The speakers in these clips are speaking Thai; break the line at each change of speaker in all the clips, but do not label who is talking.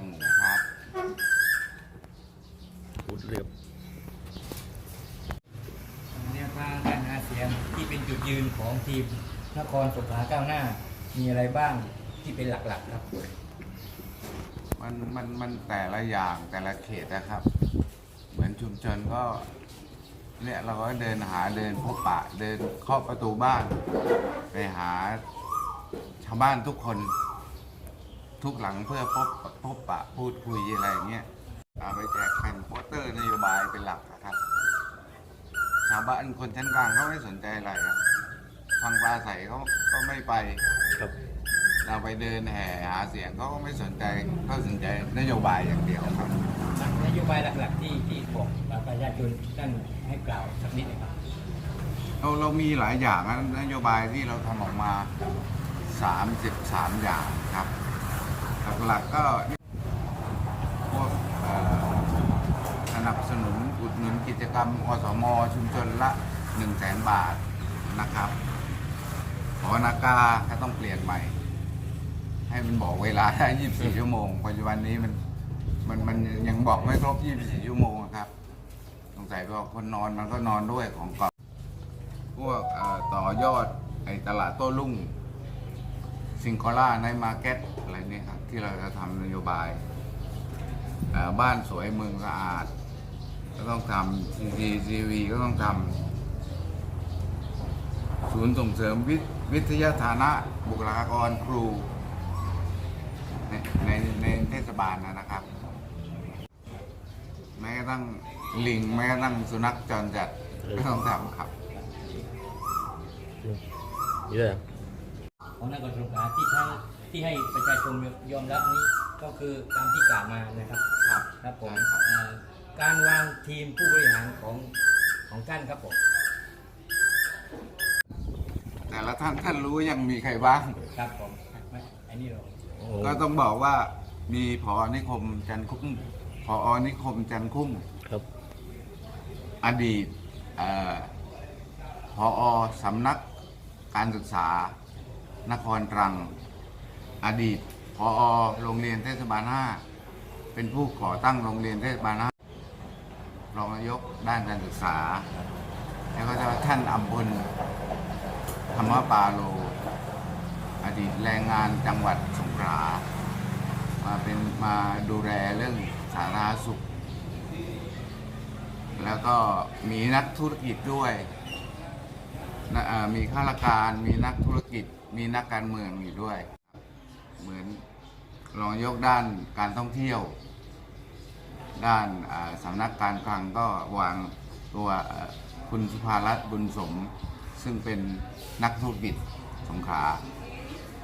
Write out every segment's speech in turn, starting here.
ปิดปากก็คือรองหมูครับ
พูดเรียบ
แนวทางการหาเสียงที่เป็นจุดยืนของทีมนครสงขลาก้าวหน้า มีอะไรบ้างที่เป็นหลักๆครับ
มันมันมันแต่ละอย่างแต่ละเขตนะครับ เหมือนชุมชนก็เนี่ยเราก็เดินหาเดินพบปะเดินเคาะประตูบ้าน ไปหาชาวบ้านทุกคน ทุกหลังเพื่อพบพบปะพูดคุยอะไรอย่างเงี้ยเอาไปแจกแผ่นโปสเตอร์นโยบายเป็นหลักนะครับชาวบ้านคนชั้นกลางเขาไม่สนใจอะไรอะฟังปลาใสเขาก็ไม่ไป
ครับ
เราไปเดินแห่หาเสียงเขาก็ไม่สนใจเขาสนใจนโยบายอย่างเดียวครับ
นโยบายหลักๆที่ที่บอกประชาชนนั่นให้กล่าวสักนิดนะครับ
เราเรามีหลายอย่างนะนโยบายที่เราทำออกมา 33 อย่างครับ หลักๆก็พวกสนับสนุนอุดหนุนกิจกรรมอสม ชุมชนละ1 0 0 0 0แสนบาทนะครับหอนาคาก็ต้องเปลี่ยนใหม่ ให้มันบอกเวลาได้ 24 ชั่วโมง ปัจจุบันนี้มันมันมันยังบอกไม่ครบ 24 ชั่วโมงครับ สงสัยว่าคนนอนมันก็นอนด้วยของก่าพวกต่อยอดไอ้ตลาดโต้รุ่ง ซิงคอล่าในมาร์เก็ตอะไรเนี่ยครับที่เราจะทำนโยบายบ้านสวยเมืองสะอาด ก็ต้องทำซีซีซีวีก็ต้องทำศูนย์ส่งเสริมวิวิทยาฐานะบุคลากรครู ในในในเทศบาลนะครับ แม้กระทั่งลิงแม้กระทั่งสุนัขจรจัดก็ต้องทำครับ
นี่เลย เหรอ
ของนครสงขลาที่ทั้งที่ให้ประชาชนยอมรับนี้ก็คือตามที่กล่าวมานะครับ
ครับ
ครับผม
ใช่ครับ
เอ่อการวางทีมผู้บริหารของของท่านครับผม
แต่ละท่านท่านรู้ยังมีใครบ้าง
ครับผมไม่อันนี้เรา
โอ้โห
ก็ต้องบอกว่ามีพอนิคมจันทร์คุ้มพอนิคมจันทร์คุ้ม
ครับ
อดีตเอ่อพอสำนักการศึกษา นครตรัง อดีตพอโรงเรียนเทศบาล5เป็นผู้ก่อตั้งโรงเรียนเทศบาล5รองนายกด้านการศึกษา แล้วก็ท่านอัมพลธรรมปาโล อดีตแรงงานจังหวัดสงขลามาเป็นมาดูแลเรื่องสาธารณสุข แล้วก็มีนักธุรกิจด้วย มีข้าราชการมีนักธุรกิจ มีนักการเมืองอยู่ด้วย เหมือนรองยกด้านการท่องเที่ยว ด้านสำนักการคลังก็วางตัวคุณสุภารัตน์บุญสม ซึ่งเป็นนักธุรกิจสงขา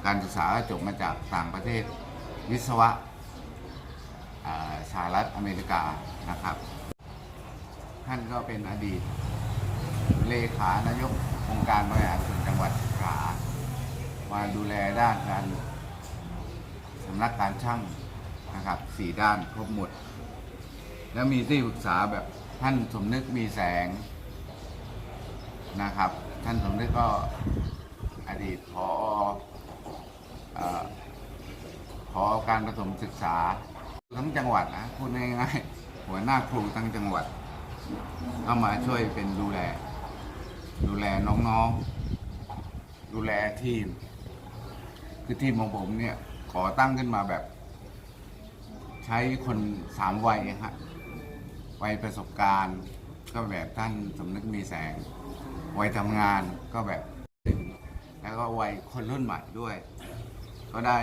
การศึกษาจบมาจากต่างประเทศวิศวะอ่าสหรัฐอเมริกานะครับ ท่านก็เป็นอดีตเลขานายกองค์การบริหารส่วนจังหวัดสงขลา มาดูแลด้านการสำนักการช่างนะครับสี่ด้านครบหมด แล้วมีที่ปรึกษาแบบท่านสมนึกมีแสงนะครับ ท่านสมนึกก็อดีตพอเอ่อพอการประถมศึกษาทั้งจังหวัดนะพูดง่ายๆหัวหน้าครูทั้งจังหวัดก็มาช่วยเป็นดูแล ดูแลน้องๆ ดูแลทีม คือทีมของผมเนี่ยขอตั้งขึ้นมาแบบ ใช้คนสามวัยฮะวัยประสบการณ์ ก็แบบท่านสมนึกมีแสง วัยทำงานก็แบบแล้วก็วัยคนรุ่นใหม่ด้วย ก็ได้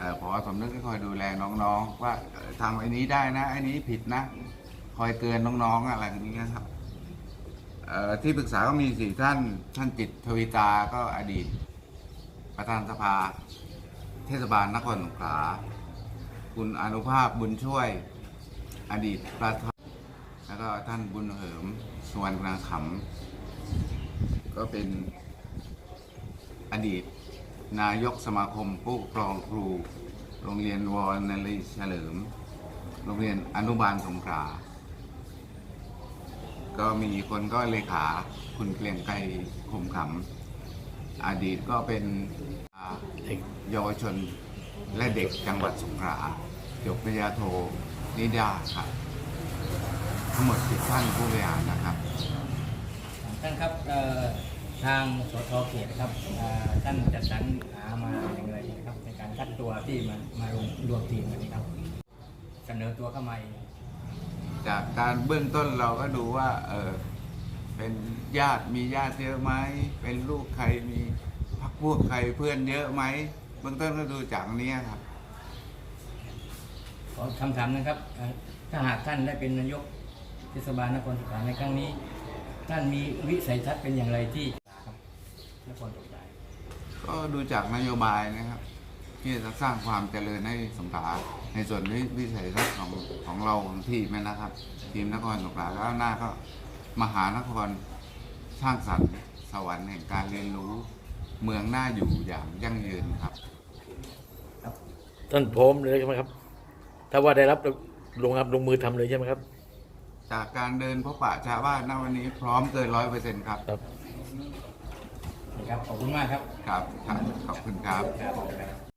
อ่อพอสมนึกก็คอยดูแลน้องๆ ว่าทำไอ้นี้ได้นะไอ้นี้ผิดนะ คอยเตือนน้องๆอะไรอย่างนี้นะครับที่ปรึกษาก็มีสี่ท่าน ท่านจิตทวิตาก็อดีต ประธานสภา เทศบาลนครสงขลา คุณอนุภาพบุญช่วย อดีตประธานแล้วก็ท่านบุญเหิมสวนนาขำก็เป็นอดีตนายกสมาคมผู้ปกครองครู โรงเรียนวอนนลีเฉลิม โรงเรียนอนุบาลสงขลาก็มีคนก็เลขาคุณเกรียงไกรคมขำ อดีตก็เป็นอ่า
เด็ก
เยาวชนและเด็กจังหวัดสงขลาจบปริญญาโทนิดาครับ ทั้งหมดสิบท่านผู้บริหารนะครับ
ท่านครับเอ่อทางสทเขตนะครับเอ่อท่านจัดสรรหามาอย่างไรนะครับ ในการคัดตัวที่มามาลงรวมทีมกันนี้ครับเสนอตัวเข้ามาเอง
จากการเบื้องต้นเราก็ดูว่า เออเป็นญาติมีญาติเยอะไหมเป็นลูกใครมีพักพวกใครเพื่อนเยอะไหมเบื้องต้นก็ดูจากอันนี้ครับ
ขอคำถามนะครับเอ่อถ้าหากท่านได้เป็นนายกเทศบาลนครสงขลาในครั้งนี้ ท่านมีวิสัยทัศน์เป็นอย่างไรที่ครับนครสงขลา
ก็ดูจากนโยบายนะครับ ที่จะสร้างความเจริญให้สงขลาในส่วนวิวิสัยทัศน์ของของเราของทีมนะครับ ทีมนครสงขลาแล้วหน้าก็ มหานครสร้างสรรค์สวรรค์แห่งการเรียนรู้ เมืองน่าอยู่อย่างยั่งยืนครับ
ท่านพร้อมเลยใช่ไหมครับ ถ้าว่าได้รับลงครับลงมือทำเลยใช่ไหมครับ
จากการเดินพบปะชาวบ้านณวันนี้พร้อมเกินร้อยเปอร์เซ็นต์ครับ
ครับ
นะครับขอบคุณมากครับ
ครับ ครับ ขอบคุณครับ
ครับ